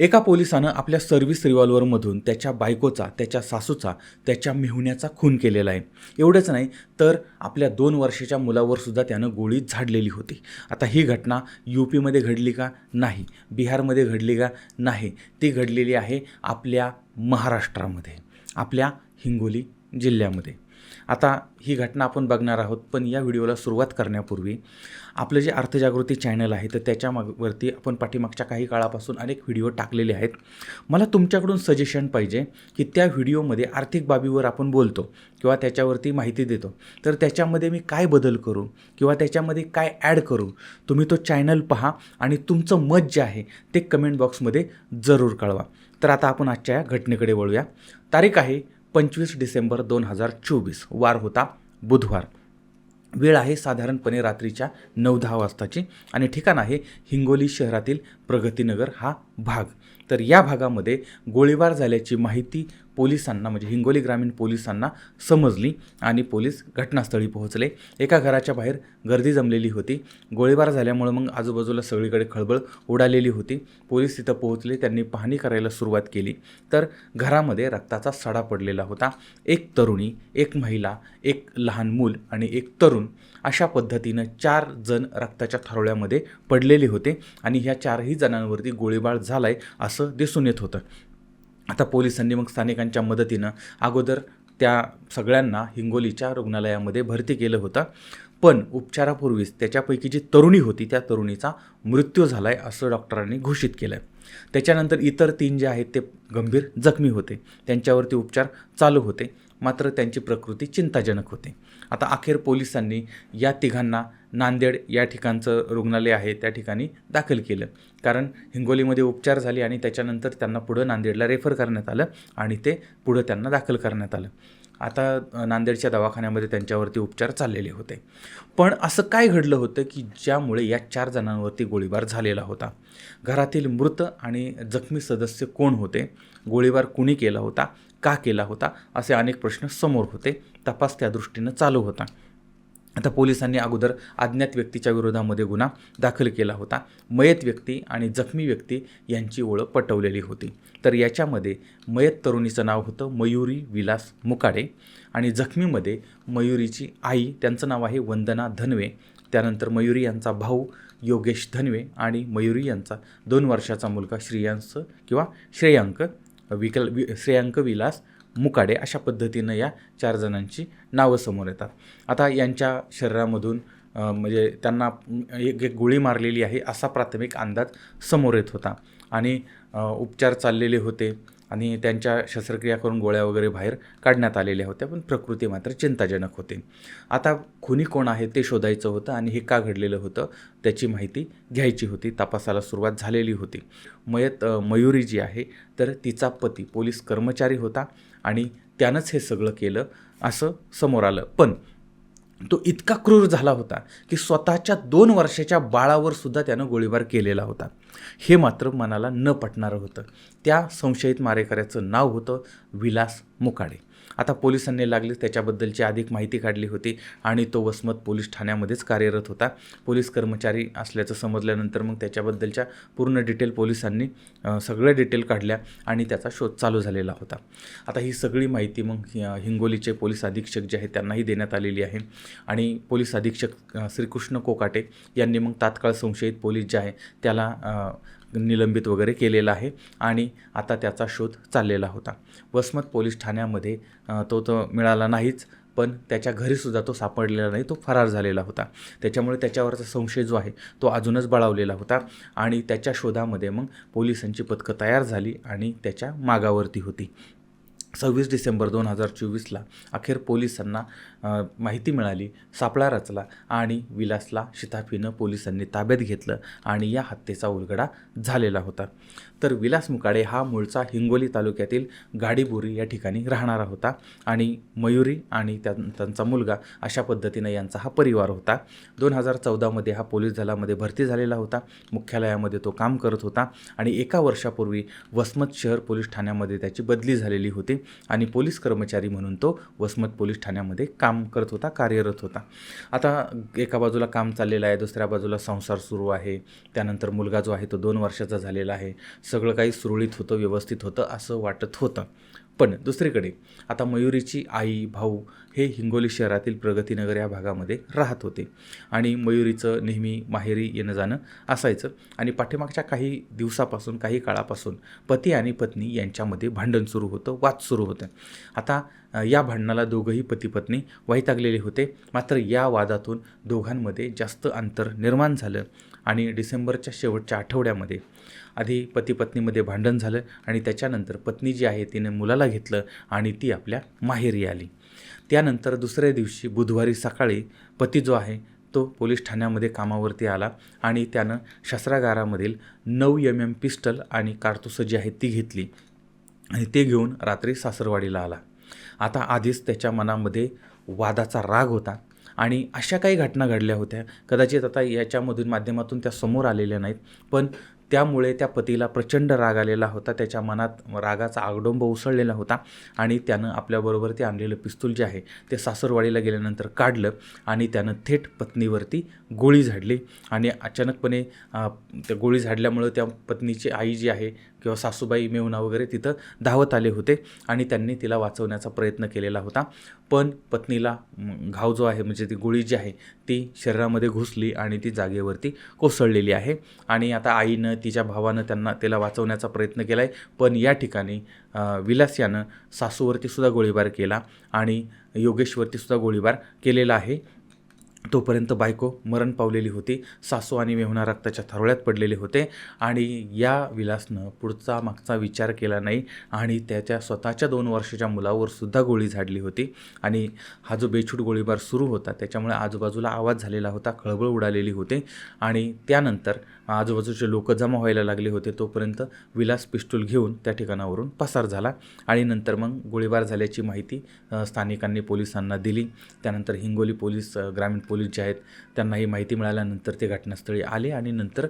एका पोलिसानं आपल्या सर्व्हिस रिव्हॉल्वरमधून त्याच्या बायकोचा त्याच्या सासूचा त्याच्या मेहुण्याचा खून केलेला आहे. एवढंच नाही तर आपल्या दोन वर्षाच्या मुलावरसुद्धा त्यानं गोळी झाडलेली होती. आता ही घटना यू पीमध्ये घडली का? नाही. बिहारमध्ये घडली का? नाही. ती घडलेली आहे आपल्या महाराष्ट्रामध्ये आपल्या हिंगोली जिल्ह्यामध्ये. आता ही घटना आपण बघणार आहोत पण या व्हिडिओला सुरुवात करण्यापूर्वी आपलं जे अर्थजागृती चॅनल आहे तर त्याच्या मागवरती आपण पाठीमागच्या काही काळापासून अनेक व्हिडिओ टाकलेले आहेत. मला तुमच्याकडून सजेशन पाहिजे की त्या व्हिडिओमध्ये आर्थिक बाबीवर आपण बोलतो किंवा त्याच्यावरती माहिती देतो. तर त्याच्यामध्ये मी काय बदल करू किंवा त्याच्यामध्ये काय ॲड करू तुम्ही तो चॅनल पहा आणि तुमचं मत जे आहे ते कमेंट बॉक्समध्ये जरूर कळवा. तर आता आपण आजच्या या घटनेकडे वळूया. तारीख आहे पंचवीस डिसेंबर दोन हजार चोवीस. वार होता बुधवार. वेळ आहे साधारणपणे रात्रीच्या नऊ दहा वाजताची आणि ठिकाण आहे हिंगोली शहरातील प्रगतीनगर हा भाग. तर या भागामध्ये गोळीबार झाल्याची माहिती पोलिसांना म्हणजे हिंगोली ग्रामीण पोलिसांना समजली आणि पोलीस घटनास्थळी पोहोचले. एका घराच्या बाहेर गर्दी जमलेली होती. गोळीबार झाल्यामुळं मग आजूबाजूला सगळीकडे खळबळ उडालेली होती. पोलीस तिथं पोहोचले त्यांनी पाहणी करायला सुरुवात केली. तर घरामध्ये रक्ताचा सडा पडलेला होता. एक तरुणी एक महिला एक लहान मूल आणि एक तरुण अशा पद्धतीनं चार जण रक्ताच्या थारोळ्यामध्ये पडलेले होते आणि ह्या चारही जणांवरती गोळीबार झाला आहे असं दिसून येत होतं. आता पोलिसांनी मग स्थानिकांच्या मदतीनं अगोदर त्या सगळ्यांना हिंगोलीच्या रुग्णालयामध्ये भरती केलं होतं. पण उपचारापूर्वीच त्याच्यापैकी जी तरुणी होती त्या तरुणीचा मृत्यू झाला आहे असं डॉक्टरांनी घोषित केलं आहे त्याच्यानंतर इतर तीन जे आहेत ते गंभीर जखमी होते. त्यांच्यावरती उपचार चालू होते. मात्र त्यांची प्रकृती चिंताजनक होते. आता अखेर पोलिसांनी या तिघांना नांदेड या ठिकाणचं रुग्णालय आहे त्या ठिकाणी दाखल केलं. कारण हिंगोलीमध्ये उपचार झाले आणि त्याच्यानंतर त्यांना पुढं नांदेडला रेफर करण्यात आलं आणि ते पुढं त्यांना दाखल करण्यात आलं. आता नांदेडच्या दवाखान्यामध्ये त्यांच्यावरती उपचार चाललेले होते. पण असं काय घडलं होतं की ज्यामुळे या चार जणांवरती गोळीबार झालेला होता? घरातील मृत आणि जखमी सदस्य कोण होते? गोळीबार कुणी केला होता? का केला होता? असे अनेक प्रश्न समोर होते. तपास त्या दृष्टीनं चालू होता. आता पोलिसांनी अगोदर अज्ञात व्यक्तीच्या विरोधामध्ये गुन्हा दाखल केला होता. मयत व्यक्ती आणि जखमी व्यक्ती यांची ओळख पटवलेली होती. तर याच्यामध्ये मयत तरुणीचं नाव होतं मयुरी विलास मुकाडे आणि जखमीमध्ये मयुरीची आई त्यांचं नाव आहे वंदना धनवे. त्यानंतर मयुरी यांचा भाऊ योगेश धनवे आणि मयुरी यांचा दोन वर्षाचा मुलगा श्रेयांस किंवा श्रेयांक विकल वि श्रेयांक विलास मुकाडे अशा पद्धतीनं या चार जणांची नावं समोर येतात. आता यांच्या शरीरामधून म्हणजे त्यांना एक एक गोळी मारलेली आहे असा प्राथमिक अंदाज समोर येत होता. आणि उपचार चाललेले होते. आणि त्यांच्या शस्त्रक्रिया करून गोळ्या वगैरे बाहेर काढण्यात आलेल्या होत्या पण प्रकृती मात्र चिंताजनक होते. आता खुनी कोण आहे ते शोधायचं होतं आणि हे का घडलेलं होतं त्याची माहिती घ्यायची होती तपासाला सुरुवात झालेली होती. मयत मयुरी जी आहे तर तिचा पती पोलीस कर्मचारी होता आणि त्यानंच हे सगळं केलं असं समोर आलं. पण तो इतका क्रूर झाला होता की स्वतःच्या दोन वर्षाच्या बाळावर सुद्धा त्यानं गोळीबार केलेला होता. हे मात्र मनाला न पटणारं होतं. त्या संशयित मारेकऱ्याचं नाव होतं विलास मुकाडे. आता पोलिसांनी लागलीच त्याच्याबद्दलची अधिक माहिती काढली होती आणि तो वसमत पोलीस ठाण्यामध्येच कार्यरत होता. पोलीस कर्मचारी असल्याचं समजल्यानंतर मग त्याच्याबद्दलच्या पूर्ण डिटेल पोलिसांनी सगळ्या डिटेल काढल्या आणि त्याचा शोध चालू झालेला होता. आता ही सगळी माहिती मग हिंगोलीचे पोलीस अधीक्षक जे आहेत त्यांनाही देण्यात आलेली आहे आणि पोलीस अधीक्षक श्रीकृष्ण कोकाटे यांनी मग तात्काळ संशयित पोलीस जे आहे त्याला निलंबित वगैरे केलेला आहे आणि आता त्याचा शोध चाललेला होता. वसमत पोलीस ठाण्यामध्ये तो तो मिळाला नाहीच पण त्याच्या घरीसुद्धा तो सापडलेला नाही तो फरार झालेला होता. त्याच्यामुळे त्याच्यावरचा संशय जो आहे तो अजूनच बळावलेला होता आणि त्याच्या शोधामध्ये मग पोलिसांची पथकं तयार झाली आणि त्याच्या मागावरती होती. सव्वीस डिसेंबर दोन हजार चोवीसला अखेर पोलिसांना माहिती मिळाली सापळा रचला आणि विलासला शिताफीनं पोलिसांनी ताब्यात घेतलं आणि या हत्येचा उलगडा झालेला होता. तर विलास मुकाडे हा मूळचा हिंगोली तालुक्यातील गाडीबोरी या ठिकाणी राहणारा होता आणि मयुरी आणि त्या त्यांचा मुलगा अशा पद्धतीनं यांचा हा परिवार होता. दोन हजार चौदामध्ये हा पोलीस दलामध्ये भरती झालेला होता. मुख्यालयामध्ये तो काम करत होता आणि एका वर्षापूर्वी वसमत शहर पोलीस ठाण्यामध्ये त्याची बदली झालेली होती आणि पोलीस कर्मचारी म्हणून तो वसमत पोलीस ठाण्यामध्ये काम काम करत होता कार्यरत होता. आता एका बाजूला काम चाललेलं आहे दुसऱ्या बाजूला संसार सुरू आहे. त्यानंतर मुलगा जो आहे तो दोन वर्षाचा झालेला आहे. सगळं काही सुरळीत होतं व्यवस्थित होतं असं वाटत होतं. पण दुसरीकडे आता मयुरीची आई भाऊ हे हिंगोली शहरातील प्रगतीनगर या भागामध्ये राहत होते. आणि मयुरीचं नेहमी माहेरी येणं जाणं असायचं. आणि पाठीमागच्या काही दिवसापासून काही काळापासून पती आणि पत्नी यांच्यामध्ये भांडण सुरू होतं वाद सुरू होतं. आता या भांडणाला दोघंही पती पत्नी वैतागलेले होते. मात्र या वादातून दोघांमध्ये जास्त अंतर निर्माण झालं. आणि डिसेंबरच्या शेवटच्या आठवड्यामध्ये आधी पती पत्नीमध्ये भांडण झालं आणि त्याच्यानंतर पत्नी जी आहे तिने मुलाला घेतलं आणि ती आपल्या माहेरी आली. त्यानंतर दुसऱ्या दिवशी बुधवारी सकाळी पती जो आहे तो पोलीस ठाण्यामध्ये कामावरती आला आणि त्यानं शस्त्रागारामधील नऊ एम एम पिस्टल आणि कारतुसं जी आहेत ती घेतली आणि ते घेऊन रात्री सासरवाडीला आला. आता आधीच त्याच्या मनामध्ये वादाचा राग होता आणि अशा काही घटना घडल्या होत्या. कदाचित आता याच्यामधून माध्यमातून त्या समोर आलेल्या नाहीत पण त्यामुळे त्या पतीला प्रचंड राग आलेला होता. त्याच्या मनात रागाचा आगडोंब उसळलेला होता आणि त्यानं आपल्याबरोबर ते आणलेलं पिस्तूल जे आहे ते सासरवाडीला गेल्यानंतर काढलं आणि त्यानं थेट पत्नीवरती गोळी झाडली. आणि अचानकपणे त्या गोळी झाडल्यामुळं त्या पत्नीची आई जी आहे किंवा सासूबाई मेवना वगैरे तिथं धावत आले होते आणि त्यांनी तिला वाचवण्याचा प्रयत्न केलेला होता. पण पत्नीला घाव जो आहे म्हणजे ती गोळी जी आहे ती शरीरामध्ये घुसली आणि ती जागेवरती कोसळलेली आहे. आणि आता आईनं तिच्या भावानं त्यांना तिला वाचवण्याचा प्रयत्न केला आहे पण या ठिकाणी विलास यानं सासूवरतीसुद्धा गोळीबार केला आणि योगेशवरतीसुद्धा गोळीबार केलेला आहे. तोपर्यंत बायको मरण पावलेली होती. सासू आणि मेहुणा रक्ताच्या थरोळ्यात पडलेले होते आणि या विलासनं पुढचा मागचा विचार केला नाही आणि त्याच्या स्वतःच्या दोन वर्षाच्या मुलावर सुद्धा गोळी झाडली होती आणि हा जो बेछूट गोळीबार सुरू होता त्याच्यामुळे आजूबाजूला आवाज झालेला होता खळबळ उडालेली होते आणि त्यानंतर आजूबाजूचे लोक जमा व्हायला लागले होते. तोपर्यंत विलास पिस्टूल घेऊन त्या ठिकाणावरून पसार झाला आणि नंतर मग गोळीबार झाल्याची माहिती स्थानिकांनी पोलिसांना दिली. त्यानंतर हिंगोली पोलीस ग्रामीण पोलीस जे आहेत त्यांना ही माहिती मिळाल्यानंतर ते घटनास्थळी आले आणि नंतर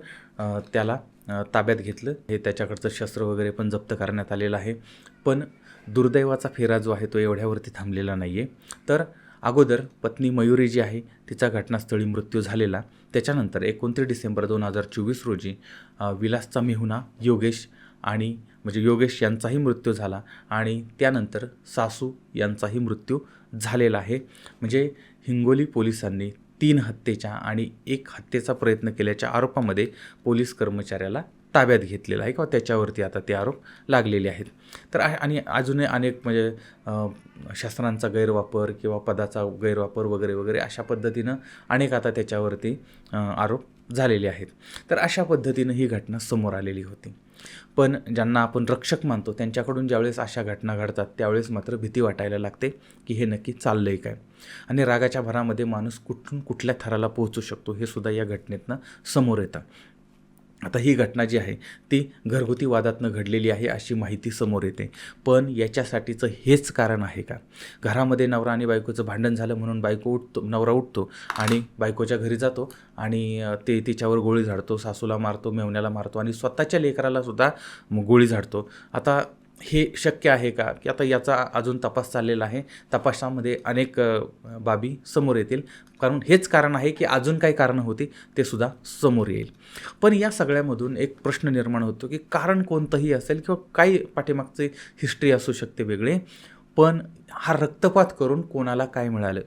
त्याला ताब्यात घेतलं. हे त्याच्याकडचं शस्त्र वगैरे पण जप्त करण्यात आलेलं आहे. पण दुर्दैवाचा फेरा जो आहे तो एवढ्यावरती थांबलेला नाही आहे तर अगोदर पत्नी मयुरी जी आहे तिचा घटनास्थळी मृत्यू झालेला. त्याच्यानंतर एकोणतीस डिसेंबर दोन हजार चोवीस रोजी विलासचा मेहुना योगेश आणि म्हणजे योगेश यांचाही मृत्यू झाला आणि त्यानंतर सासू यांचाही मृत्यू झालेला आहे. म्हणजे हिंगोली पोलिसांनी तीन हत्येच्या आणि एक हत्येचा प्रयत्न केल्याच्या आरोपामध्ये पोलीस कर्मचाऱ्याला ताब्यात घेतलेला आहे किंवा त्याच्यावरती आता ते आरोप लागलेले आहेत. तर आणि अजूनही अनेक म्हणजे शस्त्रांचा गैरवापर किंवा पदाचा गैरवापर वगैरे वगैरे अशा पद्धतीनं अनेक आता त्याच्यावरती आरोप झालेले आहेत. तर अशा पद्धतीनं ही घटना समोर आलेली होती. पण ज्यांना आपण रक्षक मानतो त्यांच्याकडून ज्यावेळेस अशा घटना घडतात त्यावेळेस मात्र भीती वाटायला लागते की हे नक्की चाललं आहे काय? आणि रागाच्या भरामध्ये माणूस कुठून कुठल्या थराला पोहोचू शकतो हे सुद्धा या घटनेतनं समोर येतं. आता ही घटना जी आहे ती घरगुती वादातनं घडलेली आहे अशी माहिती समोर येते. पण याच्यासाठीचं हेच कारण आहे का? घरामध्ये नवरा आणि बायकोचं भांडण झालं म्हणून बायको उठतो नवरा उठतो आणि बायकोच्या घरी जातो आणि ते तिच्यावर गोळी झाडतो सासूला मारतो मेवण्याला मारतो आणि स्वतःच्या लेकराला सुद्धा गोळी झाडतो. आता हे शक्य आहे का? की आता याचा अजून तपास चाललेला आहे. तपासामध्ये अनेक बाबी समोर येतील. कारण हेच कारण आहे की अजून काही कारणं होती ते सुद्धा समोर येईल. पण या सगळ्यामधून एक प्रश्न निर्माण होतो की कारण कोणतंही असेल किंवा काही पाठीमागचे हिस्ट्री असू शकते वेगळे पण हा रक्तपात करून कोणाला काय मिळालं?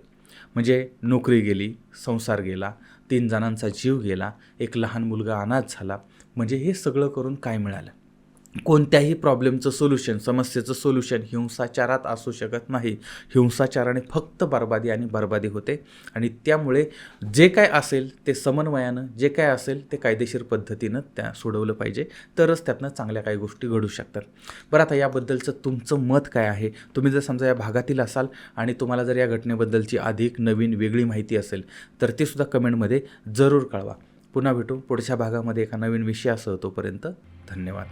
म्हणजे नोकरी गेली संसार गेला तीन जणांचा जीव गेला एक लहान मुलगा अनाथ झाला म्हणजे हे सगळं करून काय मिळालं? कोणत्याही प्रॉब्लेमचं सोल्युशन समस्येचं सोल्युशन हिंसाचारात असू शकत नाही. हिंसाचाराने फक्त बर्बादी आणि बर्बादी होते. आणि त्यामुळे जे काय असेल ते समन्वयानं जे काय असेल ते कायदेशीर पद्धतीनं त्या सोडवलं पाहिजे. तरच त्यातनं चांगल्या काही गोष्टी घडू शकतात. बरं आता याबद्दलचं तुमचं मत काय आहे? तुम्ही जर समजा या भागातील असाल आणि तुम्हाला जर या घटनेबद्दलची अधिक नवीन वेगळी माहिती असेल तर ते सुद्धा कमेंटमध्ये जरूर कळवा. पुन्हा भेटू पुढच्या भागामध्ये एका नवीन विषयासह तोपर्यंत धन्यवाद.